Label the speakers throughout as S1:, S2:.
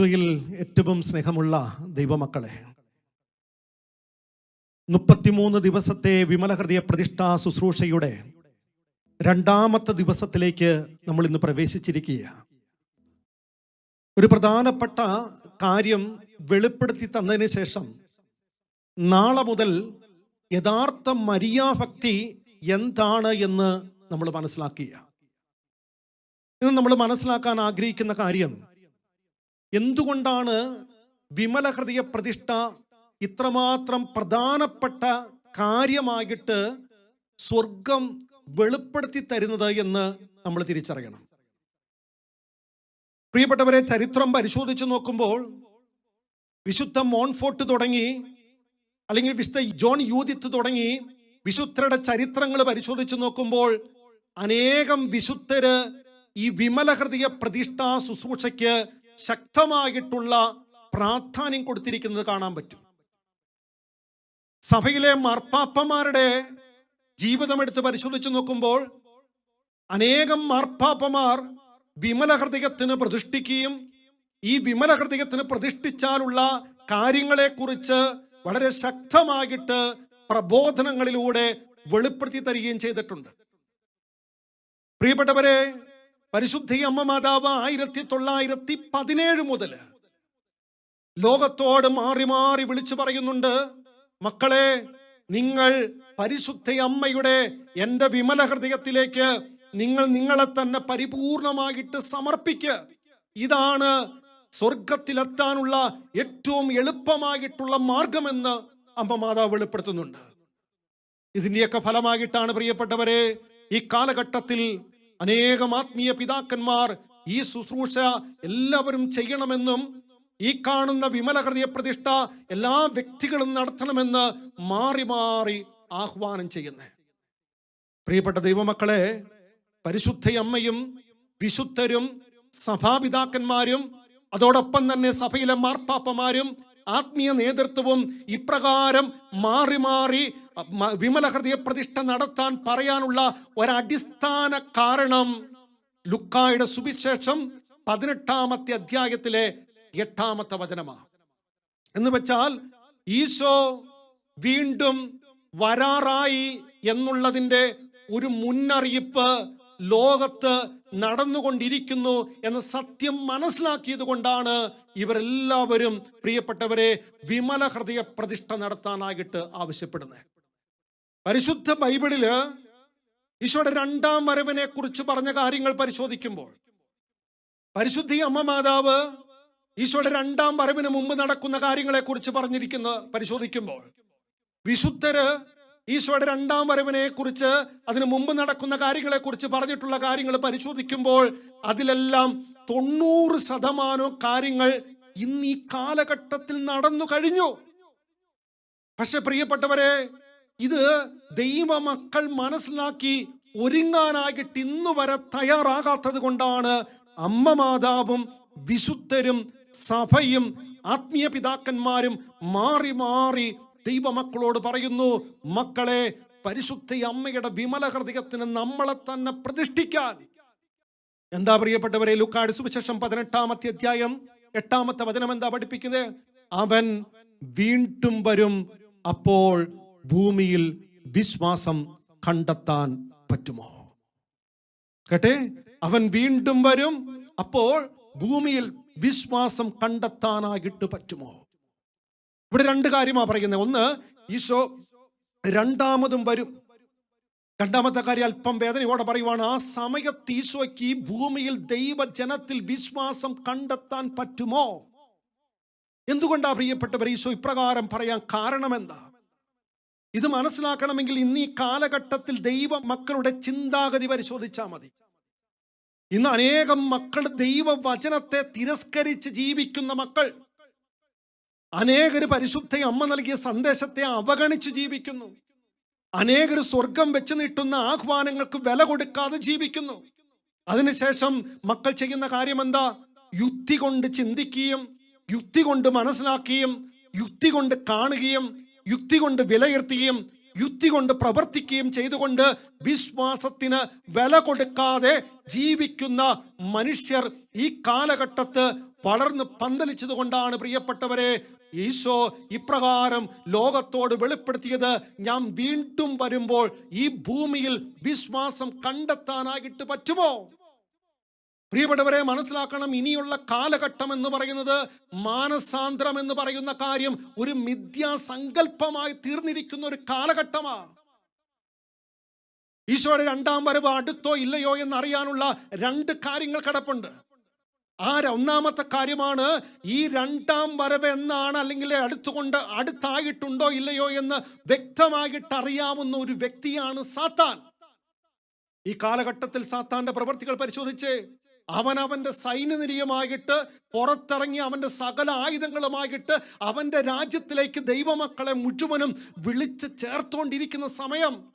S1: ഈശോയിൽ ഏറ്റവും സ്നേഹമുള്ള ദൈവമക്കളെ മുപ്പത്തിമൂന്ന് ദിവസത്തെ വിമലഹൃദയ പ്രതിഷ്ഠാ ശുശ്രൂഷയുടെ രണ്ടാമത്തെ ദിവസത്തിലേക്ക് നമ്മൾ ഇന്ന് പ്രവേശിച്ചിരിക്കുക ഒരു പ്രധാനപ്പെട്ട കാര്യം വെളിപ്പെടുത്തി തന്നതിന് ശേഷം നാളെ മുതൽ യഥാർത്ഥ മരിയാഭക്തി എന്താണ് എന്ന് നമ്മൾ മനസ്സിലാക്കുക ഇന്ന് നമ്മൾ മനസ്സിലാക്കാൻ ആഗ്രഹിക്കുന്ന കാര്യം എന്തുകൊണ്ടാണ് വിമല ഹൃദയ പ്രതിഷ്ഠ ഇത്രമാത്രം പ്രധാനപ്പെട്ട കാര്യമായിട്ട് സ്വർഗം വെളിപ്പെടുത്തി തരുന്നത് എന്ന് നമ്മൾ തിരിച്ചറിയണം. പ്രിയപ്പെട്ടവരെ ചരിത്രം പരിശോധിച്ചു നോക്കുമ്പോൾ വിശുദ്ധ മോൺഫോർട്ട് തുടങ്ങി അല്ലെങ്കിൽ വിശുദ്ധ ജോൺ യൂതിത്ത് തുടങ്ങി വിശുദ്ധരുടെ ചരിത്രങ്ങൾ പരിശോധിച്ചു നോക്കുമ്പോൾ അനേകം വിശുദ്ധര് ഈ വിമല ഹൃദയ പ്രതിഷ്ഠാ ശുശ്രൂഷയ്ക്ക് ശക്തമായിട്ടുള്ള പ്രാധാന്യം കൊടുത്തിരിക്കുന്നത് കാണാൻ പറ്റും. സഭയിലെ മാർപ്പാപ്പമാരുടെ ജീവിതം എടുത്ത് പരിശോധിച്ച് നോക്കുമ്പോൾ അനേകം മാർപ്പാപ്പമാർ വിമല ഹൃദയത്തിന് പ്രതിഷ്ഠിക്കുകയും ഈ വിമല ഹൃദയത്തിന് പ്രതിഷ്ഠിച്ചാലുള്ള കാര്യങ്ങളെക്കുറിച്ച് വളരെ ശക്തമായിട്ട് പ്രബോധനങ്ങളിലൂടെ വെളിപ്പെടുത്തി തരികയും ചെയ്തിട്ടുണ്ട്. പ്രിയപ്പെട്ടവരെ പരിശുദ്ധി അമ്മ മാതാവ് ആയിരത്തി തൊള്ളായിരത്തി പതിനേഴ് മുതൽ ലോകത്തോട് മാറി മാറി വിളിച്ചു പറയുന്നുണ്ട് മക്കളെ നിങ്ങൾ പരിശുദ്ധ അമ്മയുടെ എന്റെ വിമല ഹൃദയത്തിലേക്ക് നിങ്ങൾ നിങ്ങളെ തന്നെ പരിപൂർണമായിട്ട് സമർപ്പിക്കുക ഇതാണ് സ്വർഗത്തിലെത്താനുള്ള ഏറ്റവും എളുപ്പമായിട്ടുള്ള മാർഗമെന്ന് അമ്മ മാതാവ് വെളിപ്പെടുത്തുന്നുണ്ട്. ഇതിന്റെയൊക്കെ ഫലമായിട്ടാണ് പ്രിയപ്പെട്ടവരെ ഈ കാലഘട്ടത്തിൽ അനേകം ആത്മീയ പിതാക്കന്മാർ ഈ ശുശ്രൂഷ എല്ലാവരും ചെയ്യണമെന്നും ഈ കാണുന്ന വിമല ഹൃദയ പ്രതിഷ്ഠ എല്ലാ വ്യക്തികളും നടത്തണമെന്ന് മാറി മാറി ആഹ്വാനം ചെയ്യുന്നത് പ്രിയപ്പെട്ട ദൈവമക്കളെ പരിശുദ്ധ അമ്മയും വിശുദ്ധരും സഭാപിതാക്കന്മാരും അതോടൊപ്പം തന്നെ സഭയിലെ മാർപ്പാപ്പമാരും ആത്മീയ നേതൃത്വവും ഇപ്രകാരം മാറി മാറി വിമല ഹൃദയ പ്രതിഷ്ഠ നടത്താൻ പറയാനുള്ള ഒരടിസ്ഥാന കാരണം ലുക്കായുടെ സുവിശേഷം പതിനെട്ടാമത്തെ അധ്യായത്തിലെ എട്ടാമത്തെ വചനമാണ്. എന്ന് വെച്ചാൽ ഈശോ വീണ്ടും വരാറായി എന്നുള്ളതിന്റെ ഒരു മുന്നറിയിപ്പ് ലോകത്ത് നടന്നുകൊണ്ടിരിക്കുന്നു എന്ന സത്യം മനസ്സിലാക്കിയത് കൊണ്ടാണ് ഇവരെല്ലാവരും പ്രിയപ്പെട്ടവരെ വിമല ഹൃദയ പ്രതിഷ്ഠ നടത്താനായിട്ട് ആവശ്യപ്പെടുന്നത്. പരിശുദ്ധ ബൈബിളിൽ ഈശോയുടെ രണ്ടാം വരവിനെ കുറിച്ച് പറഞ്ഞ കാര്യങ്ങൾ പരിശോധിക്കുമ്പോൾ പരിശുദ്ധി അമ്മ മാതാവ് ഈശോയുടെ രണ്ടാം വരവിന് മുമ്പ് നടക്കുന്ന കാര്യങ്ങളെ കുറിച്ച് പറഞ്ഞിരിക്കുന്ന പരിശോധിക്കുമ്പോൾ വിശുദ്ധര് ഈശോയുടെ രണ്ടാം വരവിനെ കുറിച്ച് അതിനു മുമ്പ് നടക്കുന്ന കാര്യങ്ങളെ കുറിച്ച് പറഞ്ഞിട്ടുള്ള കാര്യങ്ങൾ പരിശോധിക്കുമ്പോൾ അതിലെല്ലാം തൊണ്ണൂറ് ശതമാനം കാര്യങ്ങൾ ഇന്ന് ഈ കാലഘട്ടത്തിൽ നടന്നു കഴിഞ്ഞു. പക്ഷെ പ്രിയപ്പെട്ടവരെ ഇത് ദൈവ മക്കൾ മനസ്സിലാക്കി ഒരുങ്ങാനായിട്ട് ഇന്ന് വരെ തയ്യാറാകാത്തത് കൊണ്ടാണ് അമ്മ മാതാവും വിശുദ്ധരും സഭയും ആത്മീയ പിതാക്കന്മാരും മാറി മാറി ദൈവമക്കളോട് പറയുന്നു മക്കളെ പരിശുദ്ധ അമ്മയുടെ വിമല ഹൃദയത്തിന് നമ്മളെ തന്നെ പ്രതിഷ്ഠിക്കാൻ. എന്താ പ്രിയപ്പെട്ടവരെ ലുക്കാട് സുവിശേഷം പതിനെട്ടാമത്തെ അധ്യായം എട്ടാമത്തെ വചനം എന്താ പഠിപ്പിക്കുന്നത്? അവൻ വീണ്ടും വരും അപ്പോൾ ഭൂമിയിൽ വിശ്വാസം കണ്ടെത്താൻ പറ്റുമോ? കേട്ടെ? അവൻ വീണ്ടും വരും അപ്പോൾ ഭൂമിയിൽ വിശ്വാസം കണ്ടെത്താനായിട്ട് പറ്റുമോ? ഇവിടെ രണ്ട് കാര്യമാണ് പറയുന്നത് ഒന്ന് ഈശോ രണ്ടാമതും വരും. രണ്ടാമത്തെ കാര്യം അല്പം വേദനയോടെ പറയുവാണ് ആ സമയത്ത് ഈശോയ്ക്ക് ഈ ഭൂമിയിൽ ദൈവജനത്തിൽ വിശ്വാസം കണ്ടെത്താൻ പറ്റുമോ? എന്തുകൊണ്ടാ പ്രിയപ്പെട്ടവർ ഈശോ ഇപ്രകാരം പറയാൻ കാരണം എന്താ ഇത് മനസ്സിലാക്കണമെങ്കിൽ ഇന്ന് ഈ കാലഘട്ടത്തിൽ ദൈവ മക്കളുടെ ചിന്താഗതി പരിശോധിച്ചാൽ മതി. ഇന്ന് അനേകം മക്കൾ ദൈവവചനത്തെ തിരസ്കരിച്ച് ജീവിക്കുന്ന മക്കൾ അനേകര് പരിശുദ്ധ അമ്മ നൽകിയ സന്ദേശത്തെ അവഗണിച്ച് ജീവിക്കുന്നു. അനേകർ സ്വർഗം വെച്ച് നീട്ടുന്ന ആഹ്വാനങ്ങൾക്ക് വില കൊടുക്കാതെ ജീവിക്കുന്നു. അതിനുശേഷം മക്കൾ ചെയ്യുന്ന കാര്യം എന്താ യുക്തി കൊണ്ട് ചിന്തിക്കുകയും യുക്തി കൊണ്ട് മനസ്സിലാക്കുകയും യുക്തി കൊണ്ട് കാണുകയും യുക്തി കൊണ്ട് വിലയിരുത്തുകയും യുക്തി കൊണ്ട് പ്രവർത്തിക്കുകയും ചെയ്തുകൊണ്ട് വിശ്വാസത്തിന് വില കൊടുക്കാതെ ജീവിക്കുന്ന മനുഷ്യർ ഈ കാലഘട്ടത്ത് വളർന്ന് പന്തലിച്ചത് കൊണ്ടാണ് പ്രിയപ്പെട്ടവരെ ഈശോ ഇപ്രകാരം ലോകത്തോട് വെളിപ്പെടുത്തിയത് ഞാൻ വീണ്ടും വരുമ്പോൾ ഈ ഭൂമിയിൽ വിശ്വാസം കണ്ടെത്താനായിട്ട് പറ്റുമോ? പ്രിയപ്പെട്ടവരെ മനസ്സിലാക്കണം ഇനിയുള്ള കാലഘട്ടം എന്ന് പറയുന്നത് മാനസാന്തരം എന്ന് പറയുന്ന കാര്യം ഒരു മിഥ്യാസങ്കല്പമായി തീർന്നിരിക്കുന്ന ഒരു കാലഘട്ടമാണ് ഈശോയുടെ രണ്ടാം വരവ് അടുത്തോ ഇല്ലയോ എന്നറിയാനുള്ള രണ്ട് കാര്യങ്ങൾ കിടപ്പുണ്ട്. ആ ഒന്നാമത്തെ കാര്യമാണ് ഈ രണ്ടാം വരവ് എന്നാണ് അല്ലെങ്കിൽ അടുത്തുകൊണ്ട് അടുത്തായിട്ടുണ്ടോ ഇല്ലയോ എന്ന് വ്യക്തമായിട്ട് അറിയാവുന്ന ഒരു വ്യക്തിയാണ് സാത്താൻ. ഈ കാലഘട്ടത്തിൽ സാത്താന്റെ പ്രവർത്തികൾ പരിശോധിച്ച്. അവൻ അവന്റെ സൈന്യനിരയമായിട്ട് പുറത്തിറങ്ങി അവന്റെ സകല ആയുധങ്ങളുമായിട്ട് അവന്റെ രാജ്യത്തിലേക്ക് ദൈവമക്കളെ മുഴുവനും വിളിച്ച് ചേർത്തുകൊണ്ടിരിക്കുന്ന സമയം.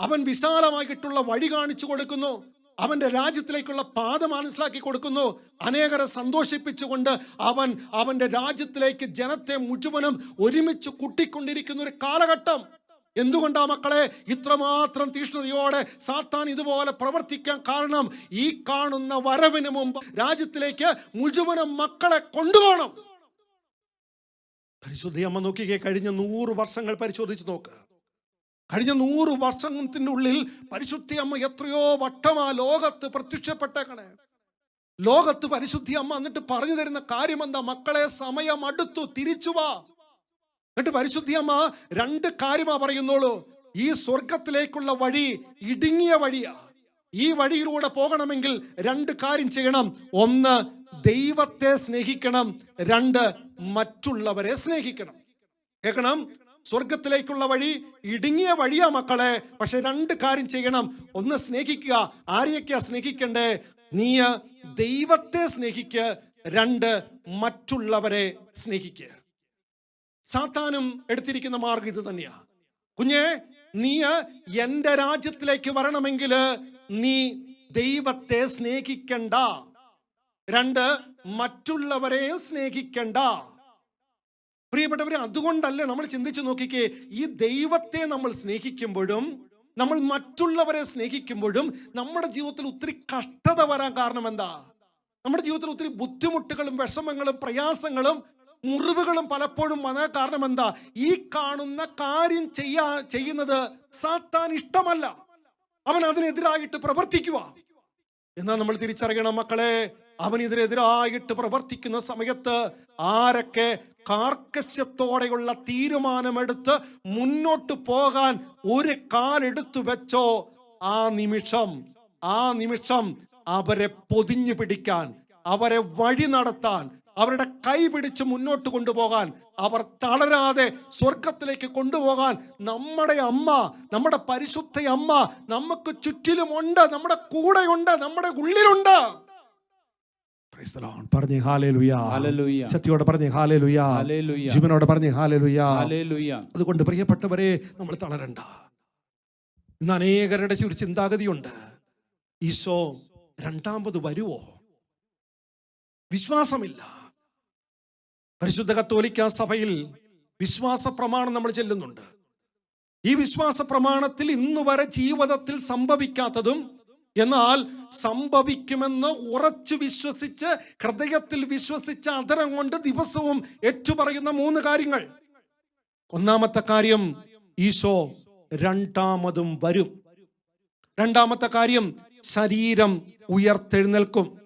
S1: അവൻ വിശാലമായിട്ടുള്ള വഴി കാണിച്ചു കൊടുക്കുന്നു. അവന്റെ രാജ്യത്തിലേക്കുള്ള പാത മനസ്സിലാക്കി കൊടുക്കുന്നു. അനേകരെ സന്തോഷിപ്പിച്ചുകൊണ്ട് അവൻ അവന്റെ രാജ്യത്തിലേക്ക് ജനത്തെ മുഴുവനും ഒരുമിച്ച് കുട്ടിക്കൊണ്ടിരിക്കുന്ന ഒരു കാലഘട്ടം. എന്തുകൊണ്ടാ മക്കളെ? ഇത്രമാത്രം തീഷ്ണതയോടെ സാത്താൻ ഇതുപോലെ പ്രവർത്തിക്കാൻ കാരണം ഈ കാണുന്ന വരവിന് മുമ്പ് രാജ്യത്തിലേക്ക് മുഴുവനും മക്കളെ കൊണ്ടുപോകണം. പരിശുദ്ധി അമ്മ കഴിഞ്ഞ നൂറ് വർഷങ്ങൾ പരിശോധിച്ച് നോക്ക്. കഴിഞ്ഞ നൂറ് വർഷത്തിന്റെ ഉള്ളിൽ പരിശുദ്ധി അമ്മ എത്രയോ വട്ടം ആ ലോകത്ത് പ്രത്യക്ഷപ്പെട്ടേക്കണേ. ലോകത്ത് പരിശുദ്ധി അമ്മ എന്നിട്ട് പറഞ്ഞു തരുന്ന കാര്യം എന്താ മക്കളെ സമയം അടുത്തു തിരിച്ചു വാ. എന്നിട്ട് പരിശുദ്ധി അമ്മ രണ്ട് കാര്യമാ പറയുന്നുള്ളൂ. ഈ സ്വർഗത്തിലേക്കുള്ള വഴി ഇടുങ്ങിയ വഴിയാ. ഈ വഴിയിലൂടെ പോകണമെങ്കിൽ രണ്ട് കാര്യം ചെയ്യണം. ഒന്ന് ദൈവത്തെ സ്നേഹിക്കണം. രണ്ട് മറ്റുള്ളവരെ സ്നേഹിക്കണം. കേൾക്കണം? സ്വർഗത്തിലേക്കുള്ള വഴി ഇടുങ്ങിയ വഴിയാ മക്കളെ. പക്ഷെ രണ്ട് കാര്യം ചെയ്യണം. ഒന്ന് സ്നേഹിക്കുക. ആരെയൊക്കെയാ സ്നേഹിക്കണ്ടേ? നീ ദൈവത്തെ സ്നേഹിക്കുക രണ്ട് മറ്റുള്ളവരെ സ്നേഹിക്കുക സാത്താനും എടുത്തിരിക്കുന്ന മാർഗം ഇത് തന്നെയാ. കുഞ്ഞെ നീ എന്റെ രാജ്യത്തിലേക്ക് വരണമെങ്കിൽ നീ ദൈവത്തെ സ്നേഹിക്കണ്ട. രണ്ട് മറ്റുള്ളവരെ സ്നേഹിക്കണ്ട. പ്രിയപ്പെട്ടവരെ അതുകൊണ്ടല്ലേ നമ്മൾ ചിന്തിച്ചു നോക്കിക്കേ ഈ ദൈവത്തെ നമ്മൾ സ്നേഹിക്കുമ്പോഴും നമ്മൾ മറ്റുള്ളവരെ സ്നേഹിക്കുമ്പോഴും നമ്മുടെ ജീവിതത്തിൽ ഒത്തിരി കഷ്ടത വരാൻ കാരണം എന്താ? നമ്മുടെ ജീവിതത്തിൽ ഒത്തിരി ബുദ്ധിമുട്ടുകളും വിഷമങ്ങളും പ്രയാസങ്ങളും മുറിവുകളും പലപ്പോഴും വന്നാൽ കാരണം എന്താ? ഈ കാണുന്ന കാര്യം ചെയ്യാ ചെയ്യുന്നത് സാത്താൻ ഇഷ്ടമല്ല. അവൻ അതിനെതിരായിട്ട് പ്രവർത്തിക്കുക എന്നാൽ നമ്മൾ തിരിച്ചറിയണം മക്കളെ അവനെതിരെതിരായിട്ട് പ്രവർത്തിക്കുന്ന സമയത്ത് ആരൊക്കെ കാർക്കശ്യത്തോടെയുള്ള തീരുമാനമെടുത്ത് മുന്നോട്ട് പോകാൻ ഒരു കാലെടുത്തു വെച്ചോ ആ നിമിഷം ആ നിമിഷം അവരെ പൊതിഞ്ഞു പിടിക്കാൻ അവരെ വഴി നടത്താൻ അവരുടെ കൈ പിടിച്ച് മുന്നോട്ട് കൊണ്ടുപോകാൻ അവർ തളരാതെ സ്വർഗത്തിലേക്ക് കൊണ്ടുപോകാൻ നമ്മുടെ അമ്മ നമ്മുടെ പരിശുദ്ധ അമ്മ നമുക്ക് ചുറ്റിലുമുണ്ട് നമ്മുടെ കൂടെയുണ്ട് നമ്മുടെ ഉള്ളിലുണ്ട്. പറഞ്ഞേ. സത്യോടെ
S2: ഹല്ലേലൂയ.
S1: ജീവനോട് പറഞ്ഞേ. അതുകൊണ്ട് പ്രിയപ്പെട്ടവരെ നമ്മൾ തളരണ്ട. ഇന്ന് അനേകരുടെ ഒരു ചിന്താഗതിയുണ്ട്. ഈശോ രണ്ടാമത് വരുവോ? വിശ്വാസമില്ല. പരിശുദ്ധ കത്തോലിക്ക സഭയിൽ വിശ്വാസ പ്രമാണം നമ്മൾ ചെല്ലുന്നുണ്ട്. ഈ വിശ്വാസ പ്രമാണത്തിൽ ഇന്നു വരെ ജീവിതത്തിൽ സംഭവിക്കാത്തതും എന്നാൽ സംഭവിക്കുമെന്ന് ഉറച്ചു വിശ്വസിച്ച് ഹൃദയത്തിൽ വിശ്വസിച്ച അതരം കൊണ്ട് ദിവസവും ഏറ്റുപറയുന്ന മൂന്ന് കാര്യങ്ങൾ. ഒന്നാമത്തെ കാര്യം ഈശോ രണ്ടാമതും വരും. രണ്ടാമത്തെ കാര്യം ശരീരം ഉയർത്തെഴുന്നേൽക്കും.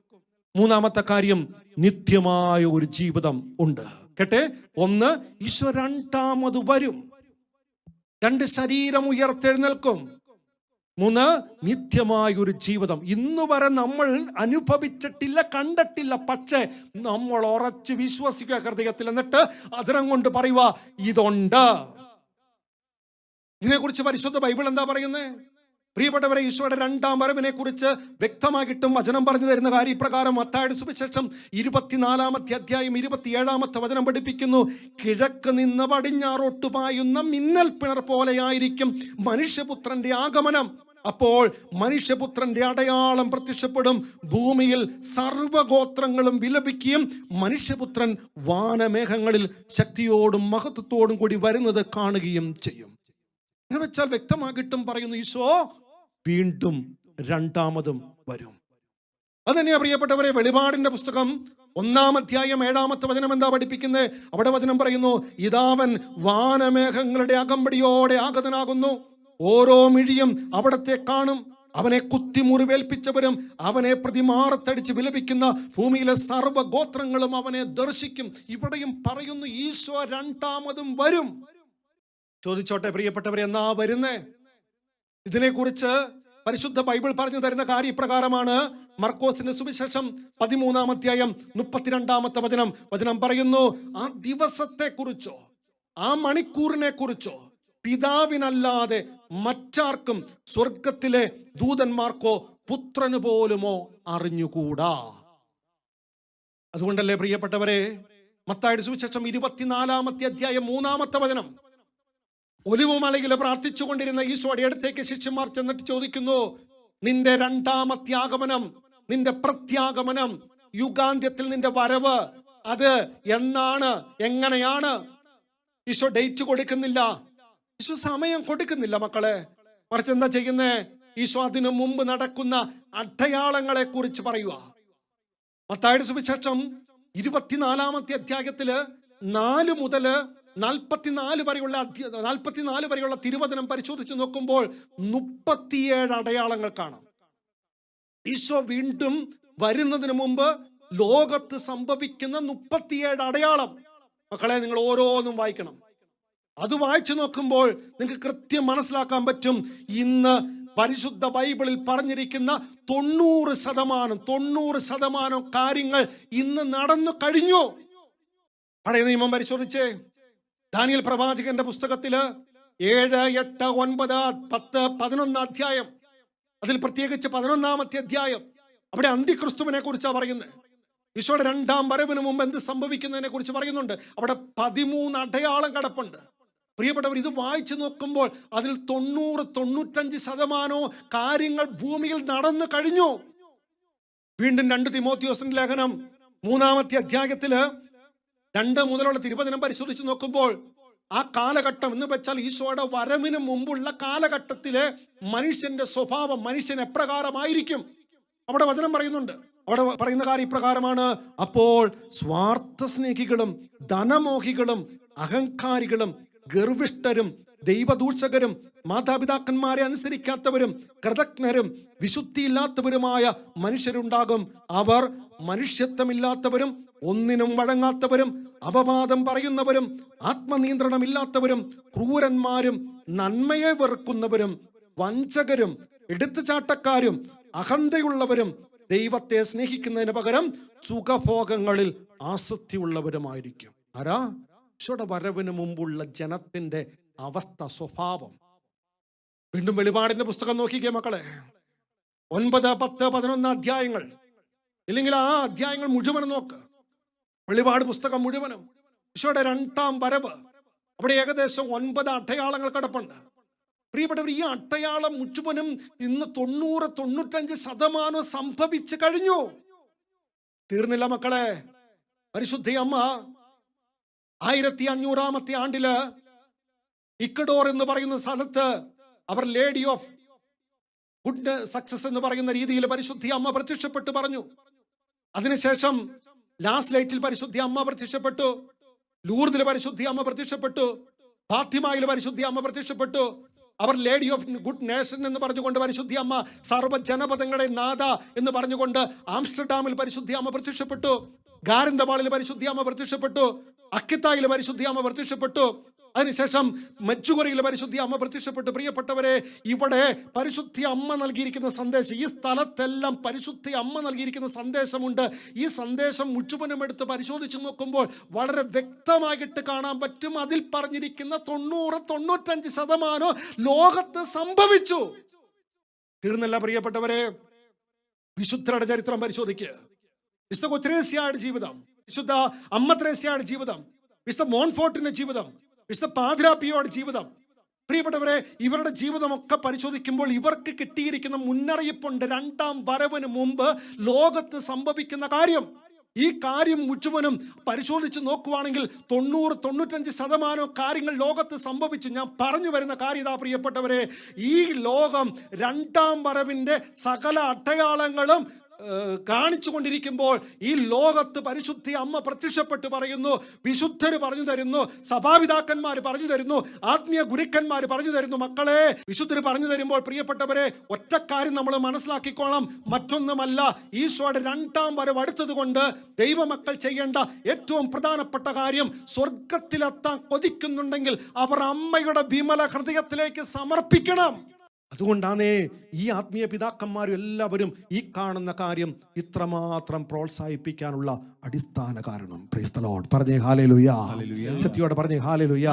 S1: മൂന്നാമത്തെ കാര്യം നിത്യമായ ഒരു ജീവിതം ഉണ്ട്. കേട്ടെ? ഒന്ന് ഈശോ രണ്ടാമത് വരും. രണ്ട് ശരീരം ഉയർത്തെഴുന്നേൽക്കും. മൂന്ന് നിത്യമായ ഒരു ജീവിതം. ഇന്നു വരെ നമ്മൾ അനുഭവിച്ചിട്ടില്ല കണ്ടിട്ടില്ല. പക്ഷേ നമ്മൾ ഉറച്ച് വിശ്വസിക്കുക ഹൃദയത്തിൽ എന്നിട്ട് അതിനം കൊണ്ട് പറയുക ഇതുണ്ട്. ഇതിനെക്കുറിച്ച് പരിശുദ്ധ ബൈബിൾ എന്താ പറയുന്നത് പ്രിയപ്പെട്ടവരെ ഈശോയുടെ രണ്ടാം വരവിനെ കുറിച്ച് വ്യക്തമായിട്ടും വചനം പറഞ്ഞു തരുന്ന കാര്യം ഇപ്രകാരം. മത്തായുടെ സുവിശേഷം ഇരുപത്തിനാലാമത്തെ അധ്യായം ഇരുപത്തിയേഴാമത്തെ വചനം പഠിപ്പിക്കുന്നു. കിഴക്ക് നിന്ന് പടിഞ്ഞാറോട്ട് പായുന്ന മിന്നൽ പിണർ പോലെയായിരിക്കും മനുഷ്യപുത്രന്റെ ആഗമനം. അപ്പോൾ മനുഷ്യപുത്രന്റെ അടയാളം പ്രത്യക്ഷപ്പെടും. ഭൂമിയിൽ സർവഗോത്രങ്ങളും വിലപിക്കുകയും മനുഷ്യപുത്രൻ വാനമേഘങ്ങളിൽ ശക്തിയോടും മഹത്വത്തോടും കൂടി വരുന്നത് കാണുകയും ചെയ്യും. എന്ന് വെച്ചാൽ വ്യക്തമാകിട്ടും പറയുന്നു ഈശോ വീണ്ടും രണ്ടാമതും വരും. അത് തന്നെയാ പ്രിയപ്പെട്ടവരെ വെളിപാടിന്റെ പുസ്തകം ഒന്നാം അധ്യായം ഏഴാമത്തെ വചനം എന്താ പഠിപ്പിക്കുന്നത് അവിടെ വചനം പറയുന്നു ഇതാവൻ വാനമേഘങ്ങളുടെ അകമ്പടിയോടെ ആഗതനാകുന്നു. ഓരോ മിഴിയും അവിടത്തെ കാണും. അവനെ കുത്തി മുറിവേൽപ്പിച്ചവരും അവനെ പ്രതിമാറത്തടിച്ച് വിലപിക്കുന്ന ഭൂമിയിലെ സർവഗോത്രങ്ങളും അവനെ ദർശിക്കും. ഇവിടെയും പറയുന്നു ഈശോ രണ്ടാമതും വരും. ചോദിച്ചോട്ടെ പ്രിയപ്പെട്ടവരെ എന്നാ വരുന്നേ? ഇതിനെക്കുറിച്ച് പരിശുദ്ധ ബൈബിൾ പറഞ്ഞു തരുന്ന കാര്യം ഇപ്രകാരമാണ്. മർക്കോസിന്റെ സുവിശേഷം പതിമൂന്നാം അധ്യായം മുപ്പത്തിരണ്ടാമത്തെ വചനം. വചനം പറയുന്നു ആ ദിവസത്തെ കുറിച്ചോ ആ മണിക്കൂറിനെ കുറിച്ചോ പിതാവിനല്ലാതെ മറ്റാർക്കും സ്വർഗത്തിലെ ദൂതന്മാർക്കോ പുത്രന് പോലുമോ അറിഞ്ഞുകൂടാ? അതുകൊണ്ടല്ലേ പ്രിയപ്പെട്ടവരെ മത്തായുടെ സുവിശേഷം ഇരുപത്തിനാലാമത്തെ അധ്യായം മൂന്നാമത്തെ വചനം. ഒലിവുമലയിൽ പ്രാർത്ഥിച്ചുകൊണ്ടിരുന്ന ഈശോയുടെ അടുത്തേക്ക് ശിഷ്യന്മാർ ചെന്നിട്ട് ചോദിക്കുന്നു നിന്റെ രണ്ടാമത്തെ ആഗമനം നിന്റെ പ്രത്യാഗമനം യുഗാന്ത്യത്തിൽ നിന്റെ വരവ് അത് എന്നാണ് എങ്ങനെയാണ്? ഈശോ ഡേറ്റ് കൊടുക്കുന്നില്ല. ഈശോ സമയം കൊടുക്കുന്നില്ല മക്കളെ. മറിച്ച് എന്താ ചെയ്യുന്നേ? ഈശോ അതിനു മുമ്പ് നടക്കുന്ന അടയാളങ്ങളെ കുറിച്ച് പറയുക മത്തായുടെ സുവിശേഷം ഇരുപത്തിനാലാമത്തെ അധ്യായത്തിൽ നാല് മുതൽ നാൽപ്പത്തിനാല് വരെയുള്ള അധ്യ നാൽപ്പത്തിനാല് വരെയുള്ള തിരുവചനം പരിശോധിച്ച് നോക്കുമ്പോൾ മുപ്പത്തിയേഴ് അടയാളങ്ങൾ കാണാം. ഈശോ വീണ്ടും വരുന്നതിന് മുമ്പ് ലോകത്ത് സംഭവിക്കുന്ന മുപ്പത്തിയേഴ് അടയാളം. മക്കളെ നിങ്ങൾ ഓരോന്നും വായിക്കണം. അത് വായിച്ചു നോക്കുമ്പോൾ നിങ്ങൾക്ക് കൃത്യം മനസ്സിലാക്കാൻ പറ്റും. ഇന്ന് പരിശുദ്ധ ബൈബിളിൽ പറഞ്ഞിരിക്കുന്ന തൊണ്ണൂറ് ശതമാനം തൊണ്ണൂറ് ശതമാനം കാര്യങ്ങൾ ഇന്ന് നടന്നു കഴിഞ്ഞു. പഴയ നിയമം പരിശോധിച്ചേ. ദാനിയൽ പ്രവാചകന്റെ പുസ്തകത്തിൽ ഏഴ് എട്ട് ഒൻപത് പത്ത് പതിനൊന്ന് അധ്യായം. അതിൽ പ്രത്യേകിച്ച് പതിനൊന്നാമത്തെ അധ്യായം. അവിടെ അന്തിക്രിസ്തുവിനെ കുറിച്ചാണ് പറയുന്നത് ഈശോയുടെ രണ്ടാം വരവിന് മുമ്പ് എന്ത് സംഭവിക്കുന്നതിനെ കുറിച്ച് പറയുന്നുണ്ട്. അവിടെ പതിമൂന്ന് അടയാളം കിടപ്പുണ്ട്. പ്രിയപ്പെട്ടവർ ഇത് വായിച്ചു നോക്കുമ്പോൾ അതിൽ തൊണ്ണൂറ് തൊണ്ണൂറ്റഞ്ച് ശതമാനവും കാര്യങ്ങൾ ഭൂമിയിൽ നടന്നു കഴിഞ്ഞു. വീണ്ടും രണ്ട് തിമോത്തിയോസിന്റെ ലേഖനം മൂന്നാമത്തെ അധ്യായത്തിൽ രണ്ട് മുതലുള്ള തിരുവചനം പരിശോധിച്ച് നോക്കുമ്പോൾ ആ കാലഘട്ടം എന്ന് വെച്ചാൽ ഈശോയുടെ വരവിന് മുമ്പുള്ള കാലഘട്ടത്തിലെ മനുഷ്യന്റെ സ്വഭാവം മനുഷ്യൻ എപ്രകാരമായിരിക്കും. അവിടെ വചനം പറയുന്നുണ്ട്. അവിടെ പറയുന്ന കാര്യം ഇപ്രകാരമാണ്. അപ്പോൾ സ്വാർത്ഥ സ്നേഹികളും ധനമോഹികളും അഹങ്കാരികളും ഗർവിഷ്ഠരും ദൈവദൂഷകരും മാതാപിതാക്കന്മാരെ അനുസരിക്കാത്തവരും കൃതജ്ഞരും വിശുദ്ധിയില്ലാത്തവരുമായ മനുഷ്യരുണ്ടാകും. അവർ മനുഷ്യത്വമില്ലാത്തവരും ഒന്നിനും വഴങ്ങാത്തവരും അപവാദം പറയുന്നവരും ആത്മനിയന്ത്രണമില്ലാത്തവരും ക്രൂരന്മാരും നന്മയെ വെറുക്കുന്നവരും വഞ്ചകരും എടുത്തുചാട്ടക്കാരും അഹന്തയുള്ളവരും ദൈവത്തെ സ്നേഹിക്കുന്നതിന് പകരം സുഖഭോഗങ്ങളിൽ ആസക്തിയുള്ളവരുമായിരിക്കും. ആരാ? ഈശോയുടെ വരവിന് മുമ്പുള്ള ജനത്തിന്റെ അവസ്ഥ സ്വഭാവം. വീണ്ടും വെളിപാടിന്റെ പുസ്തകം നോക്കിക്കേ മക്കളെ. ഒൻപത് പത്ത് പതിനൊന്ന് അധ്യായങ്ങൾ. ഇല്ലെങ്കിൽ ആ അധ്യായങ്ങൾ മുഴുവൻ നോക്ക്. വെളിപാട് പുസ്തകം മുഴുവനും. ഈശോയുടെ രണ്ടാം വരവ്. അവിടെ ഏകദേശം ഒൻപത് അടയാളങ്ങൾ കിടപ്പുണ്ട്. പ്രിയപ്പെട്ടവർ ഈ അടയാളം മുഴുവനും ഇന്ന് തൊണ്ണൂറ് തൊണ്ണൂറ്റഞ്ച് ശതമാനം സംഭവിച്ചു കഴിഞ്ഞു. തീർന്നില്ല മക്കളെ. പരിശുദ്ധി അമ്മ ആയിരത്തി അഞ്ഞൂറാമത്തെ ആണ്ടിൽ ഇക്കഡോർ എന്ന് പറയുന്ന സ്ഥലത്ത് our lady of good success എന്ന് പറയുന്ന രീതിയിൽ പരിശുദ്ധി അമ്മ പ്രത്യക്ഷപ്പെട്ടു പറഞ്ഞു. അതിനുശേഷം ലാസ്റ്റ് ലൈറ്റിൽ പരിശുദ്ധി അമ്മ പ്രത്യക്ഷപ്പെട്ടു. ലൂർദിൽ പരിശുദ്ധി അമ്മ പ്രത്യക്ഷപ്പെട്ടു. ഫാത്തിമായിൽ പരിശുദ്ധി അമ്മ പ്രത്യക്ഷപ്പെട്ടു. Our lady of good nation എന്ന് പറഞ്ഞുകൊണ്ട് പരിശുദ്ധി അമ്മ സർവ ജനപദങ്ങളുടെ നാഥ എന്ന് പറഞ്ഞുകൊണ്ട് ആംസ്റ്റർഡാമിൽ പരിശുദ്ധി അമ്മ പ്രത്യക്ഷപ്പെട്ടു. ഗാരന്തവാളിൽ പരിശുദ്ധി അമ്മ പ്രത്യക്ഷപ്പെട്ടു. അക്കിത്തായിൽ പരിശുദ്ധി അമ്മ പ്രത്യക്ഷപ്പെട്ടു. അതിനുശേഷം മെച്ചുകുറയിൽ പരിശുദ്ധി അമ്മ പ്രത്യക്ഷപ്പെട്ട്. പ്രിയപ്പെട്ടവരെ ഇവിടെ പരിശുദ്ധി അമ്മ നൽകിയിരിക്കുന്ന സന്ദേശം ഈ സ്ഥലത്തെല്ലാം പരിശുദ്ധി അമ്മ നൽകിയിരിക്കുന്ന സന്ദേശമുണ്ട്. ഈ സന്ദേശം മുഴുവനും എടുത്ത് പരിശോധിച്ച് നോക്കുമ്പോൾ വളരെ വ്യക്തമായിട്ട് കാണാൻ പറ്റും. അതിൽ പറഞ്ഞിരിക്കുന്ന തൊണ്ണൂറ് തൊണ്ണൂറ്റഞ്ച് ശതമാനം ലോകത്ത് സംഭവിച്ചു. തീർന്നല്ല പ്രിയപ്പെട്ടവരെ വിശുദ്ധരുടെ ചരിത്രം പരിശോധിക്കുക വിശുദ്ധ കൊത്രേസ്യയുടെ ജീവിതം വിശുദ്ധ അമ്മത്രേസ്യയുടെ ജീവിതം വിശുദ്ധ മോൺഫോർട്ടിന്റെ ജീവിതം വിശുദ്ധ പാതിരാപ്പിയോടെ ജീവിതം. പ്രിയപ്പെട്ടവരെ ഇവരുടെ ജീവിതമൊക്കെ പരിശോധിക്കുമ്പോൾ ഇവർക്ക് കിട്ടിയിരിക്കുന്ന മുന്നറിയിപ്പുണ്ട്. രണ്ടാം വരവിന് മുമ്പ് ലോകത്ത് സംഭവിക്കുന്ന കാര്യം. ഈ കാര്യം മുഴുവനും പരിശോധിച്ച് നോക്കുവാണെങ്കിൽ തൊണ്ണൂറ് തൊണ്ണൂറ്റഞ്ച് ശതമാനം കാര്യങ്ങൾ ലോകത്ത് സംഭവിച്ചു. ഞാൻ പറഞ്ഞു വരുന്ന കാര്യം ഇതാ പ്രിയപ്പെട്ടവരെ ഈ ലോകം രണ്ടാം വരവിന്റെ സകല അടയാളങ്ങളും കാണിച്ചു കൊണ്ടിരിക്കുമ്പോൾ ഈ ലോകത്ത് പരിശുദ്ധി അമ്മ പ്രത്യക്ഷപ്പെട്ട് പറയുന്നു വിശുദ്ധർ പറഞ്ഞു തരുന്നു സഭാപിതാക്കന്മാർ പറഞ്ഞു തരുന്നു ആത്മീയ ഗുരുക്കന്മാർ പറഞ്ഞു തരുന്നു. മക്കളെ വിശുദ്ധർ പറഞ്ഞു തരുമ്പോൾ പ്രിയപ്പെട്ടവരെ ഒറ്റക്കാര്യം നമ്മൾ മനസ്സിലാക്കിക്കോണം. മറ്റൊന്നുമല്ല ഈശോയുടെ രണ്ടാം വരവ് അടുത്തത് കൊണ്ട് ദൈവമക്കൾ ചെയ്യേണ്ട ഏറ്റവും പ്രധാനപ്പെട്ട കാര്യം സ്വർഗത്തിലെത്താൻ കൊതിക്കുന്നുണ്ടെങ്കിൽ അവർ അമ്മയുടെ വിമല ഹൃദയത്തിലേക്ക് സമർപ്പിക്കണം. അതുകൊണ്ടാണേ ഈ ആത്മീയ പിതാക്കന്മാരും എല്ലാവരും ഈ കാണുന്ന കാര്യം ഇത്രമാത്രം പ്രോത്സാഹിപ്പിക്കാനുള്ള അടിസ്ഥാന കാരണം. Praise പറഞ്ഞ. പറഞ്ഞേ ഹാലേലുയാ സത്യോടെ പറഞ്ഞേ ഹാലേലുയാ